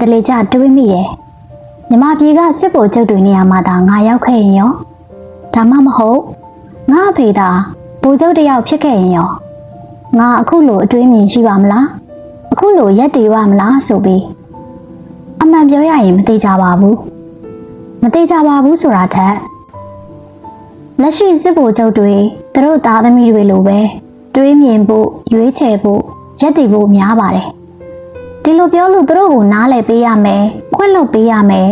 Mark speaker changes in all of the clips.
Speaker 1: တလေကြတွေးမိတယ်မြမပြေကစစ်ဖို့ကျုပ်တွေနေရာမှာသာငါရောက်ခဲ့ရင်ရောဒါမှမဟုတ်ငါအဖေသာဘူကျုပ်တယောက်ဖြစ်ခဲ့ရင်ရောငါအခုလိုအတွေးမြင်ရှိပါမလားအခုလိုရက်တည်ပါမလားဆိုပြီးအမှန်ပြောရရင်မသေးကြပါဘူးမသေးကြပါဘူးဆိုတာထက်လက်ရှိစစ်ဖို့ကျုပ်တွေသူတို့သားသမီးတွေလိုပဲတွေးမြင်ဖို့ရွေးချယ်ဖို့ရက်တည်ဖို့များပါတယ် ဒီလိုပြောလို့သူတို့ကိုနားလည်ပေးရမယ်ခွင့်လွှတ်ပေးရမယ်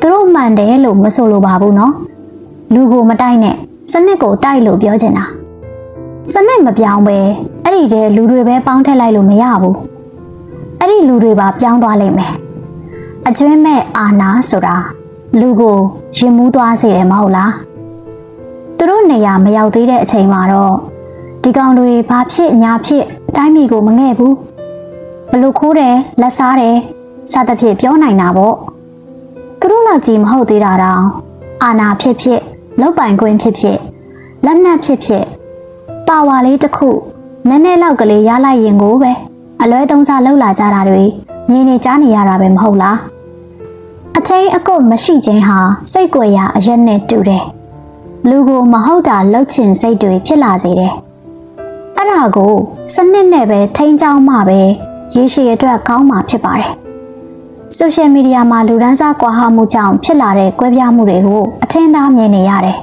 Speaker 1: သူတို့မှန်တယ်လို့မဆိုလိုပါဘူးနော်လူကိုမတိုက်နဲ့စနစ်ကိုတိုက်လို့ပြောချင်တာစနစ်မပြောင်းပဲအဲ့ဒီတည်းလူတွေပဲပေါင်းထည့်လိုက်လို့မရဘူးအဲ့ဒီလူတွေပါပြောင်းသွားလိမ့်မယ်အကျွင်းမဲ့အာနာဆိုတာလူကိုရင်မူးသွားစေတယ်မဟုတ်လားသူတို့နေရာမရောက်သေးတဲ့အချိန်မှာတော့ဒီကောင်တွေဘာဖြစ်ညာဖြစ်တိုင်းပြည်ကိုမငဲ့ဘူး ဘလို့ခိုးတယ်လက်စားတယ်စသဖြင့်ပြောနိုင်တာပေါ့သူတို့လောက်ကြီးမဟုတ်သေးတာတောင်အာနာဖြစ်ဖြစ်လောက်ပိုင်ခွင့်ဖြစ်ဖြစ်လက်နက်ဖြစ်ဖြစ်ပါဝါလေးတစ်ခုနည်းနည်းလောက်ကလေးရလိုက်ရင်ကိုပဲအလွဲသုံးစားလှုပ်လာကြတာတွေမြင်နေကြားနေရတာပဲမဟုတ်လားအထိန်အကုတ်မရှိခြင်းဟာစိတ်ကြွယ်ရာအရက်နဲ့တူတယ်လူကိုမဟုတ်တာလှုပ်ချင်စိတ်တွေဖြစ်လာစေတယ်အဲ့ဒါကိုစနစ်နဲ့ပဲထိန်းချောင်းမှပဲ ရေရှည်အတွက်ကောင်းမှာဖြစ်ပါတယ်ဆိုရှယ်မီဒီယာမှာလူဒန်းစားကွာဟမှုကြောင့်ဖြစ်လာတဲ့ကွဲပြားမှုတွေကိုအထင်သာမြင်နေရတယ်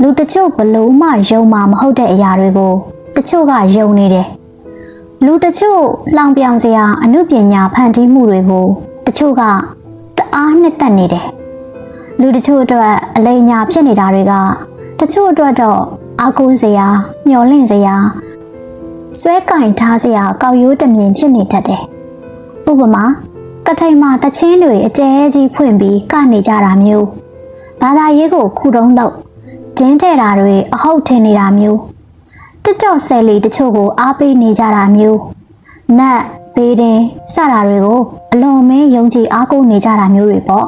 Speaker 1: လူတချို့ဘလို့မှယုံမှာမဟုတ်တဲ့အရာတွေကိုတချို့ကယုံနေတယ်လူတချို့လောင်ပြောင်စရာအမှုပညာဖန်တီးမှုတွေကိုတချို့ကတအားနှစ်သက်နေတယ်လူတချို့အတွက်အလိမ်ညာဖြစ်နေတာတွေကတချို့အတွက်တော့အားကိုးစရာမျောလင့်စရာ ဆွဲကင်ထားစရာကောက်ရိုးတမြင်ဖြစ်နေတတ်တယ်ဥပမာကထိန်မှာတချင်းတွေအကျဲကြီးဖွင့်ပြီးကနေကြတာမျိုးဘာသာရေးကိုခုတုံးလို့ကျင်းထဲတာတွေအဟုတ်ထင်နေတာမျိုးတစ်တော့ဆယ်လီတချို့ကိုအားပေးနေကြတာမျိုးနတ်ဘေးတင်စတာတွေကိုအလွန်မင်းယုံကြည်အားကိုးနေကြတာမျိုးတွေပေါ့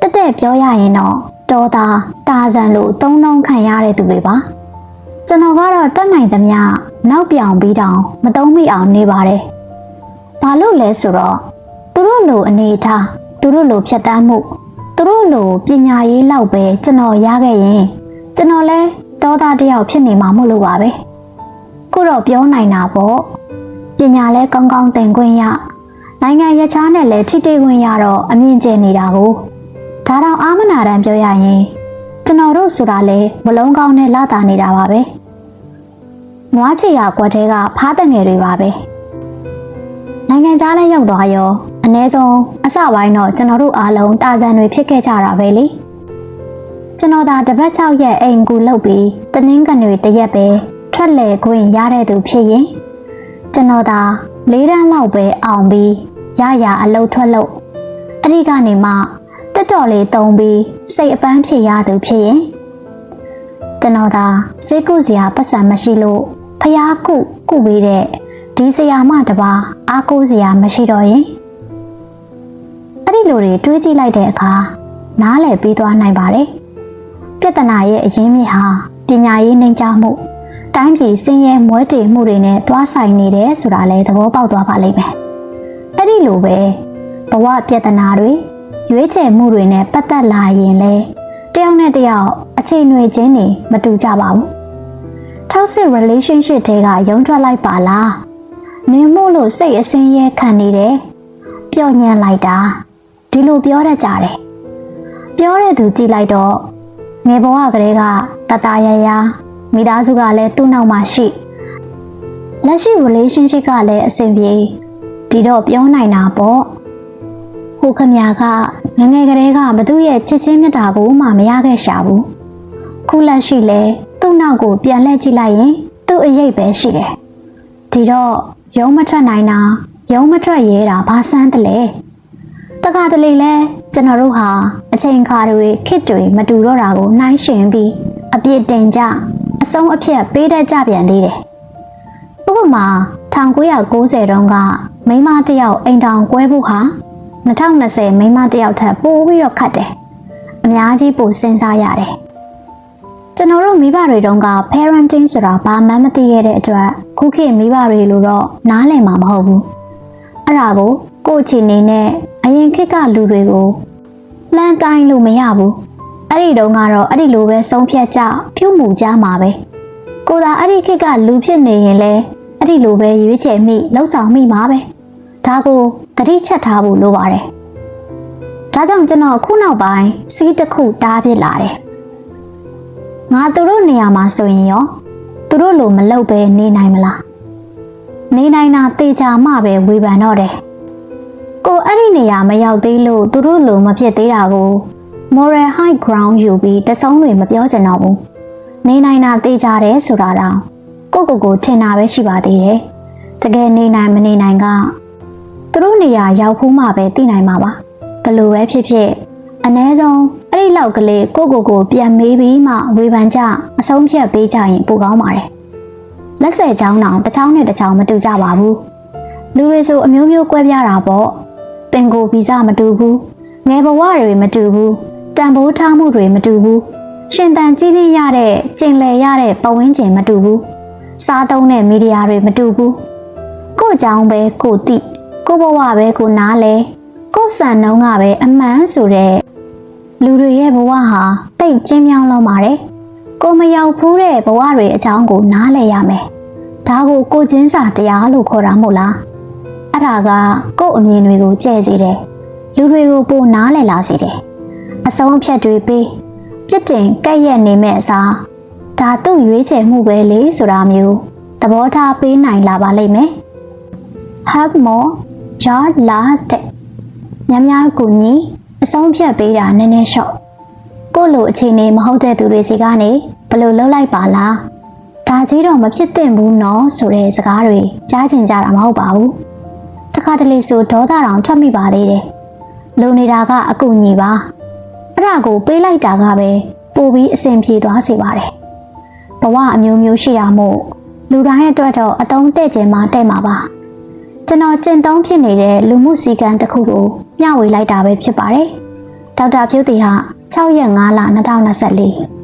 Speaker 1: တက်တဲ့ပြောရရင်တော့တော်တာတာဇန်လို့သုံးနှုံးခံရတဲ့သူတွေပါ ကျွန်တော်ကတော့တက်နိုင်သမျှနောက်ပြောင်ပြီးတောင်မသုံးမိအောင်နေပါတယ်ဘာလို့လဲဆိုတော့သူတို့လိုအနေထားသူတို့လိုဖြတ်တန်းမှုသူတို့လိုပညာရေးလောက်ပဲကျွန်တော်ရခဲ့ရင်ကျွန်တော်လဲတောသားတစ်ယောက်ဖြစ်နေမှာမို့လို့ပါပဲခုတော့ပြောနိုင်တာပေါ့ပညာလဲကောင်းကောင်းသင်ခွင့်ရနိုင်ငံရခြားနဲ့လဲထိတိခွင့်ရတော့အမြင့်ကျနေတာကိုဒါတော့အာမနာတန်ပြောရရင် ကျွန်တော်တို့ဆိုတာလဲမလုံးကောင်းနဲ့လာတာနေတာပါပဲနွားချီရကွက်တဲကဖားတငယ်တွေပါပဲနိုင်ငံခြားလဲရောက်သွားရောအ ਨੇ ဆုံးအစပိုင်းတော့ကျွန်တော်တို့အားလုံးတာဇန်တွေဖြစ်ခဲ့ကြတာပဲလေကျွန်တော်သာတပတ်6ရက်အိမ်ကူလုပ်ပြီးတနင်္ဂနွေတရက်ပဲထွက်လေခွင့်ရတဲ့သူဖြစ်ရင်ကျွန်တော်သာ၄တန်းလောက်ပဲအောင်ပြီးရရအလုပ်ထွက်လို့အဲ့ဒီကနေမှတက်တော်လေးတုံပြီး စိတ်အပန်းဖြစ်ရသူဖြစ်ရင်ကျွန်တော်သာစိတ်ကုစရာပတ်စံမရှိလို့ဖျားကုကုပေးတဲ့ဒီစရာမတပါအားကိုးစရာမရှိတော့ရင်အဲ့ဒီလိုတွေတွေးကြည့်လိုက်တဲ့အခါနားလည်ပြီးသွားနိုင်ပါတယ်ပြဿနာရဲ့အရင်းမြစ်ဟာပညာရေးနှိမ်ချမှုတိုင်းပြည်စင်းရဲမွဲတေမှုတွေနဲ့သွားဆိုင်နေတယ်ဆိုတာလည်းသဘောပေါက်သွားပါလိမ့်မယ်အဲ့ဒီလိုပဲဘဝပြဿနာတွေ ရွေးချယ်မှုတွေနဲ့ပတ်သက်လာရင်လေတယောက်နဲ့တယောက်အခြေအနေချင်းတွေမတူကြပါဘူး toxic relationship တွေကယုံထွက်လိုက်ပါလားနင်မို့လို့စိတ်အစင်းရဲခံနေတယ်ပျော့ညံ့လိုက်တာဒီလိုပြောတတ်ကြတယ်ပြောတဲ့သူကြည့်လိုက်တော့ငယ်ဘဝကလေးကတတရရမိသားစုကလည်းသူ့နောက်မှာရှိလက်ရှိ relationship ကလည်းအဆင်ပြေဒီတော့ပြောနိုင်တာပေါ့ ဟိုခမညာကငငယ်ကလေးကဘသူ့ရဲ့ချစ်ချင်းမြတ်တာကိုမှမရခဲ့ရှာဘူးခုလက်ရှိလဲသူ့နောက်ကိုပြန်လှည့်ကြည့်လိုက်ရင်သူ့အရေးပဲရှိတယ်ဒီတော့ရုံးမထွက်နိုင်တာရုံးမထွက်ရဲတာဘာဆန်းတလဲတခါတလေလဲကျွန်တော်တို့ဟာအချိန်ခါတွေခစ်တွေမတူတော့တာကိုနှိုင်းယှဉ်ပြီးအပြစ်တင်ကြအဆုံးအဖြတ်ပေးတတ်ကြပြန်သေးတယ်ဥပမာ1990တုန်းကမိန်းမတစ်ယောက်အိမ်တောင်ကွဲဖို့ဟာ 2020မိန်းမတစ်ယောက်ထပ်ပိုပြီးတော့ခတ်တယ်အများကြီးပိုစဉ်းစားရတယ်ကျွန်တော်တို့မိဘတွေတုန်းက parenting ဆိုတာဘာမှမသိခဲ့တဲ့အတွက်ခုခေတ်မိဘတွေလို့တော့နားလည်မှာမဟုတ်ဘူးအဲ့ဒါကိုကိုယ့်အခြေအနေနဲ့အရင်ခေတ်ကလူတွေကိုလှမ်းတိုင်းလို့မရဘူးအဲ့ဒီတုန်းကတော့အဲ့ဒီလိုပဲဆုံးဖြတ်ကြပြုမှုကြမှာပဲကိုသာအဲ့ဒီခေတ်ကလူဖြစ်နေရင်လဲအဲ့ဒီလိုပဲရွေးချယ်မိလှုပ်ဆောင်မိမှာပဲ ဒါကိုသတိချက်ထားဖို့လိုပါတယ်ဒါကြောင့်ကျွန်တော်ခုနောက်ပိုင်းစီးတစ်ခုတားဖြစ်လာတယ်ငါသူတို့နေရာမှာဆိုရင်ရောသူတို့လိုမလုပ်ပဲနေနိုင်မလားနေနိုင်တာတေချာမှပဲဝေဖန်တော့တယ်ကိုအဲ့ဒီနေရာမရောက်သေးလို့သူတို့လိုမဖြစ်သေးတာကို moral high ground ယူပြီးတဆုံးတွေမပြောချင်တော့ဘူးနေနိုင်တာသိကြတယ်ဆိုတာတော့ကိုယ့်ကိုယ်ကိုထင်တာပဲရှိပါသေးတယ်တကယ်နေနိုင်မနေနိုင်က သူတို့နေရာရောက်ဖို့မှပဲသိနိုင်မှာပါဘလို့ပဲဖြစ်ဖြစ်အ ਨੇ ဆုံးအဲ့ဒီလောက်ကလေးကိုယ့်ကိုယ်ကိုပြန်မေးပြီးမှဝေဖန်ကြအဆုံးဖြတ်ပေးကြရင်ပိုကောင်းပါတယ်လက်ဆက်ချောင်းတောင်တစ်ချောင်းနဲ့တစ်ချောင်းမတူကြပါဘူးလူတွေဆိုအမျိုးမျိုးကွဲပြားတာပေါ့ပင်ကိုဗီဇမတူဘူးငယ်ဘဝတွေမတူဘူးတန်ဖိုးထားမှုတွေမတူဘူးရှင်သန်ကြီးပြင်းရတဲ့ကျင်လည်ရတဲ့ပဝင်းကျင်မတူဘူးစားသုံးတဲ့မီဒီယာတွေမတူဘူးကို့အကြောင်းပဲကိုတိ ကို့ဘဝပဲကိုနားလဲကို့စံနှုံးကပဲအမှန်ဆိုတဲ့လူတွေရဲ့ဘဝဟာတိတ်ကျင်းမြောင်းလုံးပါတယ်ကိုမရောက်ဘူးတဲ့ဘဝတွေအကြောင်းကိုနားလဲရမယ်ဒါကိုကိုချင်းစာတရားလို့ခေါ်တာမို့လားအဲ့ဒါကကိုယ့်အမြင်တွေကိုကြဲ့စေတယ်လူတွေကိုပိုနားလည်လာစေတယ်အဆုံးအဖြတ်တွေပေးပြစ်တင်ကဲ့ရဲ့နေမဲ့အစားဒါသူ့ရွေးချယ်မှုပဲလေဆိုတာမျိုးသဘောထားပေးနိုင်လာပါလိမ့်မယ် have more just last များများကူညီအဆုံးဖြတ်ပေးတာနည်းနည်းလျှော့ကိုယ့်လိုအခြေအနေမဟုတ်တဲ့သူတွေစီကနေဘယ်လိုလုပ်လိုက်ပါလားဒါကြီးတော့မဖြစ်သင့်ဘူးနော်ဆိုတဲ့စကားတွေကြားချင်ကြတာမဟုတ်ပါဘူးတခါတလေဆိုဒေါသတောင်ထွက်မိပါသေးတယ်။လုံနေတာကအကူညီပါ။အဲ့ဒါကိုပေးလိုက်တာကပဲပိုပြီးအဆင်ပြေသွားစေပါတယ်။ဘဝအမျိုးမျိုးရှိတာမို့လူတိုင်းအတွက်တော့အတုံးတဲ့ကျင်မှတဲ့မှာပါ။ ကျွန်တော်ကျင့်သုံးဖြစ်နေတဲ့လူမှုစည်းကမ်းတစ်ခုကိုမျှဝေလိုက်တာပဲဖြစ်ပါတယ်။ဒေါက်တာပြုတ်တီဟာ6ရက်5လ2024